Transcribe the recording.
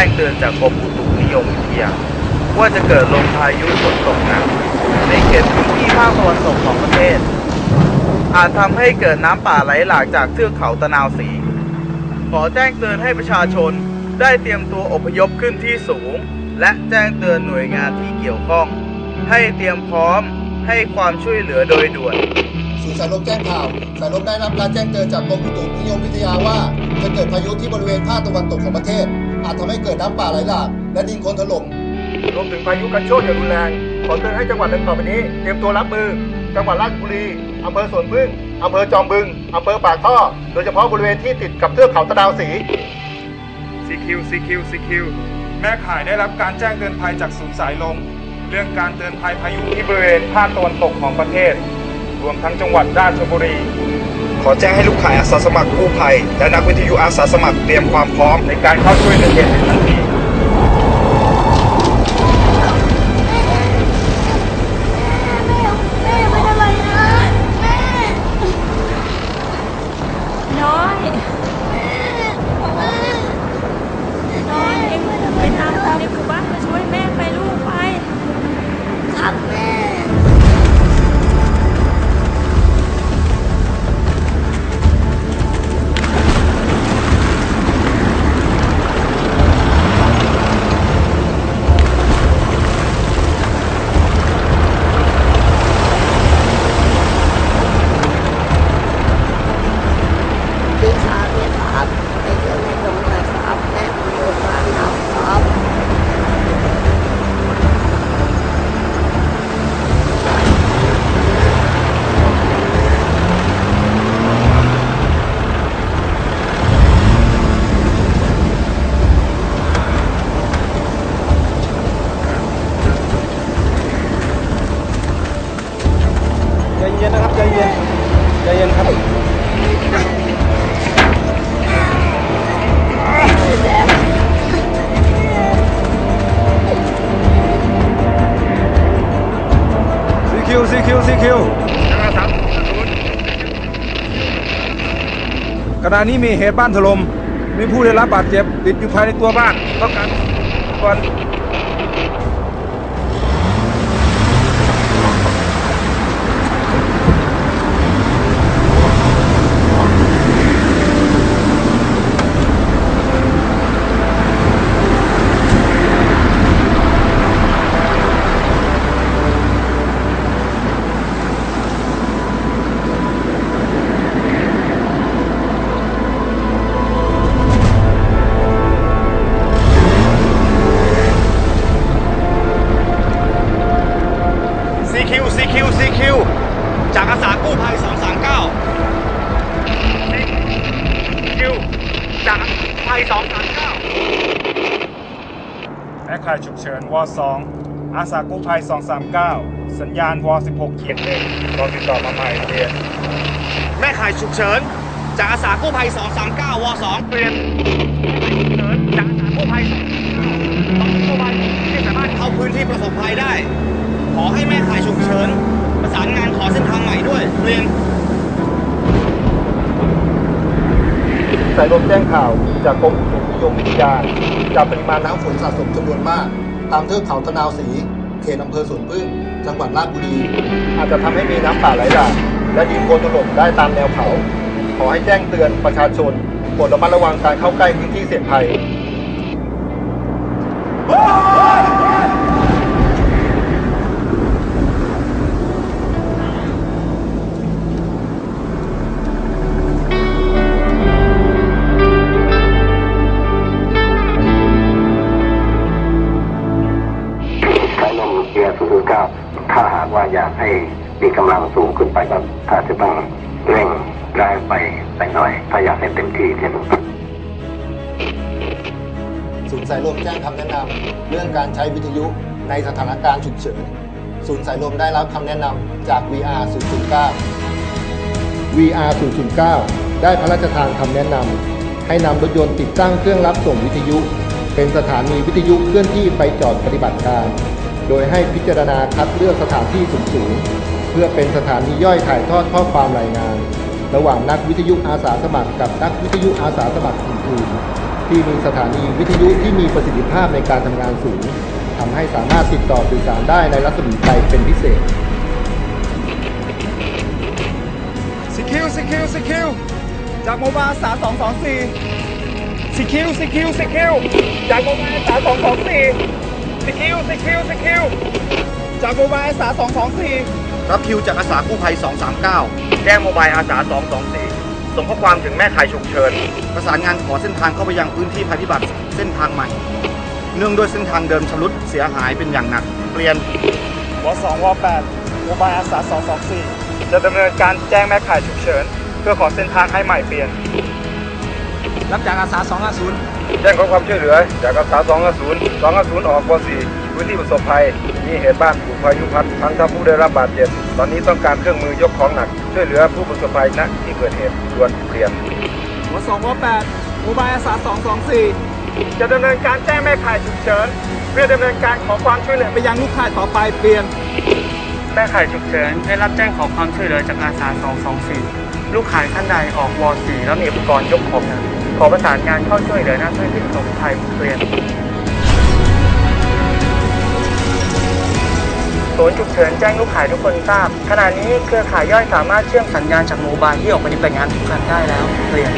จ้งเตือนจากกรมอุตุนิยมวิทยา ว่าจะเกิดลมพายุฝนตกหนักในเขตพื้นที่ภาคตะวันตกของประเทศ อาจทำให้เกิดน้ำป่าไหลหลากจากเทือกเขาตะนาวศรีขอแจ้งเตือนให้ประชาชนได้เตรียมตัวอพยพขึ้นที่สูง และแจ้งเตือนหน่วยงานที่เกี่ยวข้อง ให้เตรียมพร้อมให้ความช่วยเหลือโดยด่วนศูนย์สายลมแจ้งข่าว สายลมได้รับการแจ้งเตือนจากกรมอุตุนิยมวิทยาว่า จะเกิดพายุที่บริเวณภาคตะวันตกของประเทศ อาจทำให้เกิดน้ำป่าไหลหลากและดินโคลนถล่มรวมถึงพายุกันโชกอย่างรุนแรง ขอเตือนให้จังหวัดดังต่อไปนี้ เตรียมตัวรับมือ จังหวัดราชบุรีอำเภอสวนพึ่งอำเภอจอมบึงอำเภอปากท่อ โดยเฉพาะบริเวณที่ติดกับเทือกเขาตะนาวศรี CQ CQ CQ แม่ข่ายได้รับการแจ้งเตือนภัยจากศูนย์สายลม เรื่องการเตือนภัยพายุที่บริเวณภาคตะวันตกของประเทศ รวมทั้งจังหวัดราชบุรี ขอแจ้งให้ลูกข่ายอาสาสมัครกู้ภัย และนักวิทยุอาสาสมัครเตรียมความพร้อมในการเข้าช่วยเหลือเหตุในทันที ใจเย็นใจเย็นครับ CQ CQ CQ ขณะนี้มีเหตุบ้านถล่มมีผู้ได้รับบาดเจ็บติดอยู่ภายในตัวบ้านต้องการก่อน ข่ายฉุกเฉินว2อาสากู้ภัย 239 สัญญาณว16เขียนหนึ่งรอติดต่อมาใหม่เรียนแม่ข่ายฉุกเฉิน จากอาสากู้ภัย 239ว2เปลี่ยนแม่ข่ายฉุกเฉินจากอาสากู้ภัย239ต้องกู้ภัยที่สามารถเข้าพื้นที่ประสบภัยได้ ขอให้แม่ข่ายฉุกเฉิน ประสานงานขอเส้นทางใหม่ด้วยเรียน สายลมแจ้งข่าวจากกรมอุตุนิยมวิทยาจากปริมาณน้ำฝนสะสมจำนวนมาก ตามเทือกเขาตะนาวศรีเขตอำเภอสวนพึ่ง จังหวัดราชบุรี อาจจะทำให้มีน้ำป่าไหลหลากและดินโคลนถล่มได้ตามแนวเขา ขอให้แจ้งเตือนประชาชนโปรดระมัดระวังการเข้าใกล้พื้นที่เสี่ยงภัย กำลังสูงขึ้นไปก็อาจจะต้องเร่งแรงไปไปหน่อยถ้าอยากให้เต็มที่ที่สุดศูนย์สายลมแจ้งคำแนะนำเรื่องการใช้วิทยุในสถานการณ์ฉุกเฉินศูนย์สายลมได้รับคำแนะนำจาก VR 009 VR 009 ได้พระราชทานคำแนะนำให้นำรถยนต์ติดตั้งเครื่องรับส่งวิทยุ เป็นสถานีวิทยุเคลื่อนที่ไปจอดปฏิบัติการ โดยให้พิจารณาคัดเลือกสถานที่สูงๆ เพื่อเป็นสถานีย่อยถ่ายทอดข้อความรายงาน ระหว่างนักวิทยุอาสาสมัครกับนักวิทยุอาสาสมัครอื่นๆ ที่มีสถานีวิทยุที่มีประสิทธิภาพในการทำงานสูงทำให้สามารถติดต่อสื่อสารได้ในรัศมีไกลเป็นพิเศษซีคิวซีคิวซีคิวจากโมบายอาสา224ซีคิวซีคิวซีคิวจากโมบายอาสา224ซีคิวซีคิวซีคิวจากโมบายอาสา224 รับคิวจากอาสากู้ภัย 239 แจ้งโมบายอาสา 224 ส่งข้อความถึงแม่ข่ายฉุกเฉิน ประสานงานขอเส้นทางเข้าไปยังพื้นที่ภัยพิบัติเส้นทางใหม่ เนื่องด้วยเส้นทางเดิมชำรุดเสียหายเป็นอย่างหนัก เปลี่ยนว2ว8โมบายอาสา 224 จะดำเนินการแจ้งแม่ข่ายฉุกเฉิน เพื่อขอเส้นทางให้ใหม่เปลี่ยน รับจากอาสา 250 แจ้งขอความช่วยเหลือจากอาสา 250 250 ออกว4พื้นที่ประสบภัย มีเหตุบ้านถูกพายุพัดทั้งท่าผู้ได้รับบาดเจ็บ ตอนนี้ต้องการเครื่องมือยกของหนัก ช่วยเหลือผู้ประสบภัยณที่เกิดเหตุด่วนเปลี่ยนว2ว8โมบายอาสา224 จะดำเนินการแจ้งแม่ข่ายฉุกเฉินเพื่อดำเนินการขอความช่วยเหลือไปยังลูกข่ายต่อไปเปลี่ยนแม่ข่ายฉุกเฉินได้รับแจ้งขอความช่วยเหลือจากอาสา224 ลูกข่ายท่านใดออกว4แล้วมีอุปกรณ์ยกของหนักขอประสานงานเข้าช่วยเหลือหน้าพื้นที่ประสบภัยเปลี่ยน ศูนย์ฉุกเฉินแจ้งลูกขายทุกคนทราบ ขณะนี้เครือข่ายย่อยสามารถเชื่อมสัญญาณจากโมบายที่ออกปฏิบัติงานทุกคันได้แล้วเรียน